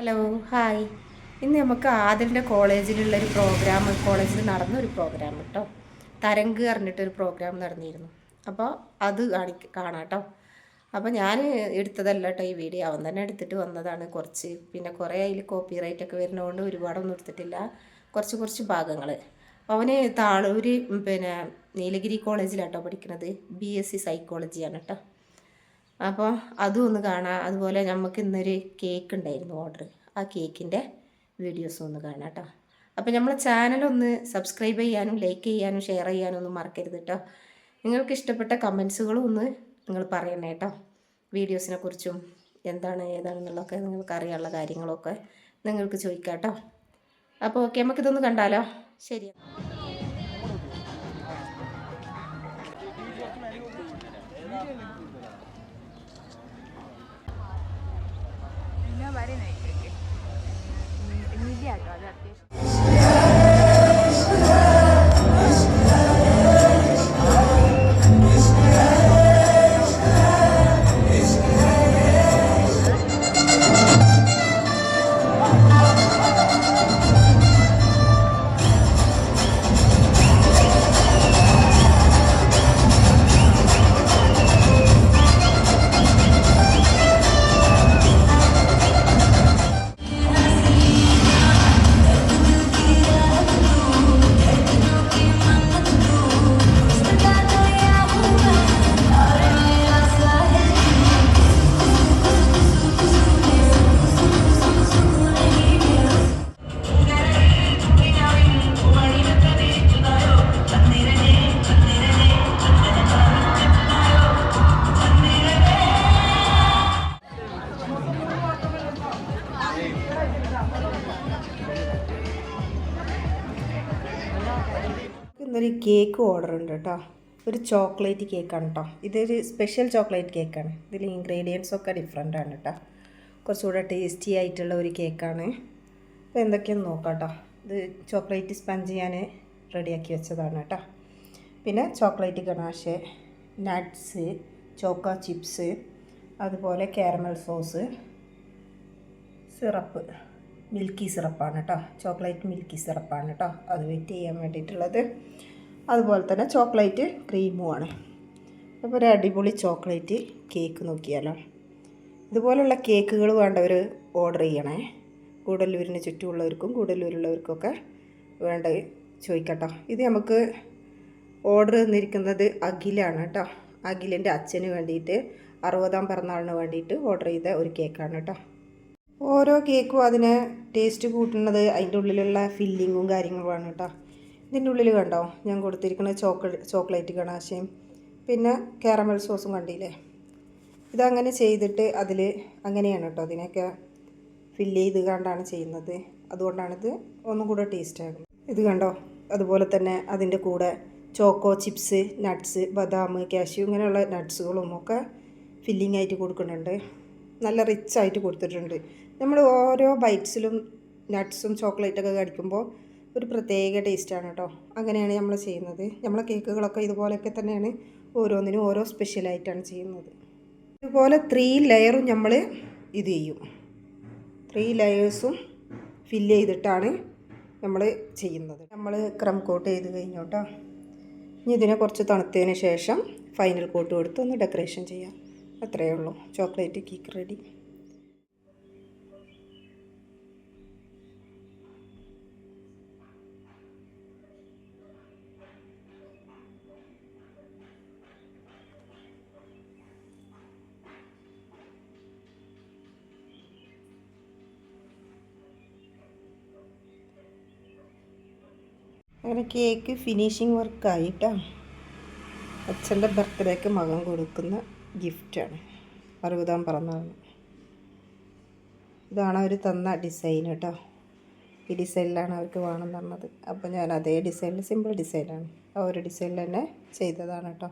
Hello hi ഇന്ന് നമുക്ക് ആദിലിന്റെ കോളേജിലുള്ളൊരു programme കോളേജിൽ നടന്ന ഒരു പ്രോഗ്രാം കേട്ടോ തരംഗ് പറഞ്ഞിട്ടൊരു പ്രോഗ്രാം നടന്നിരുന്നു. അപ്പോൾ അത് കാണി കാണാം കേട്ടോ അപ്പോൾ ഞാൻ എടുത്തതല്ല കേട്ടോ ഈ വീഡിയോ അവൻ തന്നെ എടുത്തിട്ട് വന്നതാണ് കുറച്ച്. പിന്നെ കുറേ അതിൽ കോപ്പി റൈറ്റ് ഒക്കെ വരുന്നതുകൊണ്ട് ഒരുപാടൊന്നും എടുത്തിട്ടില്ല. കുറച്ച് കുറച്ച് ഭാഗങ്ങൾ അവന് താളൂർ പിന്നെ നീലഗിരി കോളേജിലാണ് കോളേജിലാട്ടോ പഠിക്കുന്നത് ബി എസ് സി സൈക്കോളജിയാണ് കേട്ടോ അപ്പോൾ അതും ഒന്ന് കാണാം. അതുപോലെ നമുക്ക് ഇന്നൊരു കേക്ക് ഉണ്ടായിരുന്നു ഓർഡർ ആ കേക്കിന്റെ വീഡിയോസും ഒന്ന് കാണാം കേട്ടോ അപ്പോൾ നമ്മളെ ചാനലൊന്ന് സബ്സ്ക്രൈബ് ചെയ്യാനും ലൈക്ക് ചെയ്യാനും ഷെയർ ചെയ്യാനും ഒന്നും മറക്കരുത് കേട്ടോ നിങ്ങൾക്ക് ഇഷ്ടപ്പെട്ട കമൻസുകളും ഒന്ന് നിങ്ങൾ പറയണേ കേട്ടോ വീഡിയോസിനെ കുറിച്ചും എന്താണ് ഏതാണെന്നുള്ളതൊക്കെ നിങ്ങൾക്ക് അറിയാനുള്ള കാര്യങ്ങളൊക്കെ നിങ്ങൾക്ക് ചോദിക്കാം കേട്ടോ അപ്പോൾ ഓക്കെ നമുക്കിതൊന്ന് കണ്ടാലോ? ശരി. Thank പറയുന്നേക്ക് മീഡിയ കേട്ടോ അത് അത്യാവശ്യം ഇന്നൊരു കേക്ക് ഓർഡർ ഉണ്ട് കേട്ടോ. ഒരു ചോക്ലേറ്റ് കേക്കാണ് കേട്ടോ. ഇതൊരു സ്പെഷ്യൽ ചോക്ലേറ്റ് കേക്കാണ്. ഇതിൽ ഇൻഗ്രീഡിയൻസ് ഒക്കെ ഡിഫറെന്റ് ആണ് കേട്ടോ. കുറച്ചുകൂടെ ടേസ്റ്റി ആയിട്ടുള്ള ഒരു കേക്കാണ്. അപ്പോൾ എന്തൊക്കെയാണെന്ന് നോക്കാം കേട്ടോ. ഇത് ചോക്ലേറ്റ് സ്പഞ്ച് ഞാൻ റെഡിയാക്കി വെച്ചതാണ് കേട്ടോ. പിന്നെ chocolate ganache nuts choco chips അതുപോലെ കാരമൽ സോസ് സിറപ്പ് മിൽക്കി സിറപ്പാണ് കേട്ടോ ചോക്ലേറ്റ് മിൽക്കി സിറപ്പാണ് കേട്ടോ അത് വെയിറ്റ് ചെയ്യാൻ വേണ്ടിയിട്ടുള്ളത്. അതുപോലെ തന്നെ ചോക്ലേറ്റ് ക്രീമുമാണ് അപ്പോൾ ഒരു അടിപൊളി ചോക്ലേറ്റ് കേക്ക് നോക്കിയാലോ. ഇതുപോലുള്ള കേക്കുകൾ വേണ്ടവർ ഓർഡർ ചെയ്യണേ. കൂടല്ലൂരിന് ചുറ്റുമുള്ളവർക്കും കൂടല്ലൂരുള്ളവർക്കൊക്കെ വേണ്ട ചോദിക്കട്ടോ. ഇത് നമുക്ക് ഓർഡർ തന്നിരിക്കുന്നത് അഖിലാണ് കേട്ടോ അഖിലിന്റെ അച്ഛന് വേണ്ടിയിട്ട് അറുപതാം പിറന്നാളിന് വേണ്ടിയിട്ട് ഓർഡർ ചെയ്ത ഒരു കേക്കാണ് കേട്ടോ ഓരോ കേക്കും അതിന് ടേസ്റ്റ് കൂട്ടുന്നത് അതിന്റെ ഉള്ളിലുള്ള ഫില്ലിങ്ങും കാര്യങ്ങളുമാണ് കേട്ടോ. ഇതിന്റെ ഉള്ളിൽ കണ്ടോ? ഞാൻ കൊടുത്തിരിക്കുന്ന ചോക്ലേറ്റ് ചോക്ലേറ്റ് ഗണാശയും പിന്നെ കാരമൽ സോസും കണ്ടില്ലേ? ഇതങ്ങനെ ചെയ്തിട്ട് അതിൽ അങ്ങനെയാണ് കേട്ടോ അതിനൊക്കെ ഫില്ല് ചെയ്ത് കണ്ടാണ് ചെയ്യുന്നത്. അതുകൊണ്ടാണിത് ഒന്നും കൂടെ ടേസ്റ്റ് ആകുന്നത് ഇത് കണ്ടോ? അതുപോലെ തന്നെ അതിന്റെ കൂടെ ചോക്കോ ചിപ്സ് നട്ട്സ് ബദാം കാഷ്യൂ ഇങ്ങനെയുള്ള നട്ട്സുകളും ഒക്കെ ഫില്ലിംഗ് ആയിട്ട് കൊടുക്കുന്നുണ്ട്. നല്ല റിച്ച് ആയിട്ട് കൊടുത്തിട്ടുണ്ട്. നമ്മൾ ഓരോ ബൈറ്റ്സിലും നട്ട്സും ചോക്ലേറ്റൊക്കെ കടിക്കുമ്പോൾ ഒരു പ്രത്യേക ടേസ്റ്റാണ് കേട്ടോ അങ്ങനെയാണ് നമ്മൾ ചെയ്യുന്നത്. നമ്മളെ കേക്കുകളൊക്കെ ഇതുപോലെയൊക്കെ തന്നെയാണ് ഓരോന്നിനും ഓരോ സ്പെഷ്യലായിട്ടാണ് ചെയ്യുന്നത്. ഇതുപോലെ ത്രീ ലെയറും നമ്മൾ ഇത് ചെയ്യും. ത്രീ ലെയേഴ്സും ഫില്ല് ചെയ്തിട്ടാണ് നമ്മൾ ചെയ്യുന്നത്. നമ്മൾ ക്രം കോട്ട് ചെയ്ത് കഴിഞ്ഞു കേട്ടോ ഇനി ഇതിനെ കുറച്ച് തണുത്തതിന് ശേഷം ഫൈനൽ കോട്ട് കൊടുത്ത് ഒന്ന് ഡെക്കറേഷൻ ചെയ്യാം. അത്രയേ ഉള്ളൂ. ചോക്ലേറ്റ് കേക്ക് റെഡി അങ്ങനെ കേക്ക് ഫിനിഷിങ് വർക്കായിട്ടോ അച്ഛന്റെ ബർത്ത്ഡേക്ക് മകൻ കൊടുക്കുന്ന ഗിഫ്റ്റാണ്. അറുപതാം പിറന്നാളിന്. ഇതാണ് അവർ തന്ന ഡിസൈൻ കേട്ടോ. ഈ ഡിസൈനിലാണ് അവർക്ക് വേണം തന്നത് അപ്പോൾ ഞാൻ അതേ ഡിസൈനിൽ സിമ്പിൾ ഡിസൈനാണ്. ആ ഒരു ഡിസൈനിൽ തന്നെ ചെയ്തതാണ് കേട്ടോ.